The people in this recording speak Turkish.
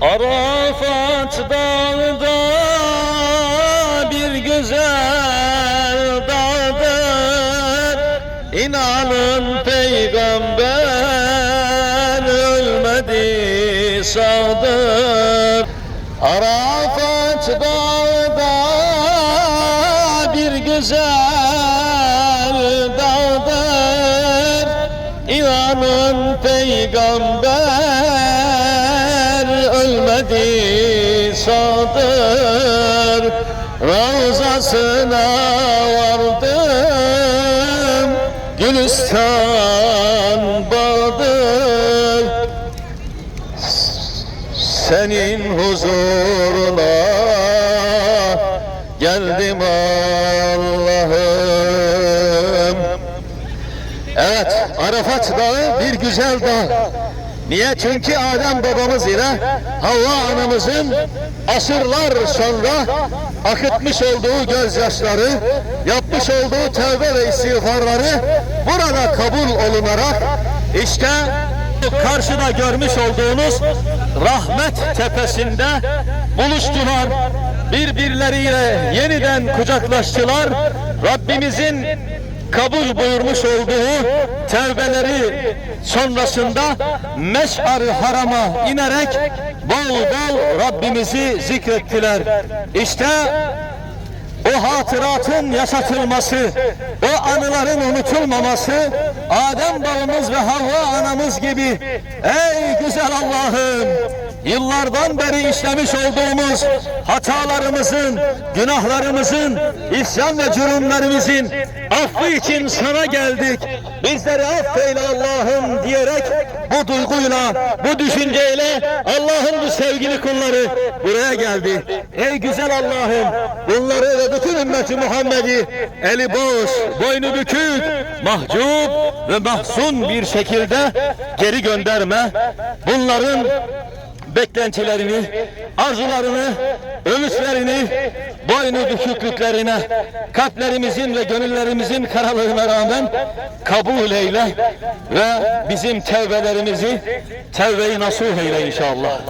Arafat dağda bir güzel dağdır İnanın peygamber ölmedi sağdır Arafat dağda bir güzel dağdır İnanın peygamber sağdır Ravzasına vardım Gülistan bağdır senin huzuruna geldim Allah'ım. Evet, Arafat Dağı bir güzel dağ. Niye? Çünkü Adem babamız ile Havva anamızın asırlar sonra akıtmış olduğu gözyaşları, yapmış olduğu tövbe ve istiğfarları burada kabul olunarak işte karşıda görmüş olduğunuz rahmet tepesinde buluştular. Birbirleriyle yeniden kucaklaştılar. Rabbimizin kabul buyurmuş olduğu tevbeleri sonrasında meş'ar harama inerek bol bol Rabbimizi zikrettiler. İşte o hatıratın yaşatılması, o anıların unutulmaması, Adem babamız ve Havva anamız gibi ey güzel Allah'ım yıllardan beri işlemiş olduğumuz hatalarımızın, günahlarımızın, isyan ve cürümlerimizin affı için sana geldik. Bizleri affeyle Allah'ım diyerek bu duyguyla, bu düşünceyle Allah'ın bu sevgili kulları buraya geldi. Ey güzel Allah'ım bunları ve bütün ümmeti Muhammed'i eli boş, boynu bükük, mahcup ve mahzun bir şekilde geri gönderme. Bunların beklentilerini, arzularını, ümitlerini, boynu büküklüklerine, kalplerimizin ve gönüllerimizin karalığına rağmen kabul eyle ve bizim tevbelerimizi tevbe-i nasuh eyle inşallah.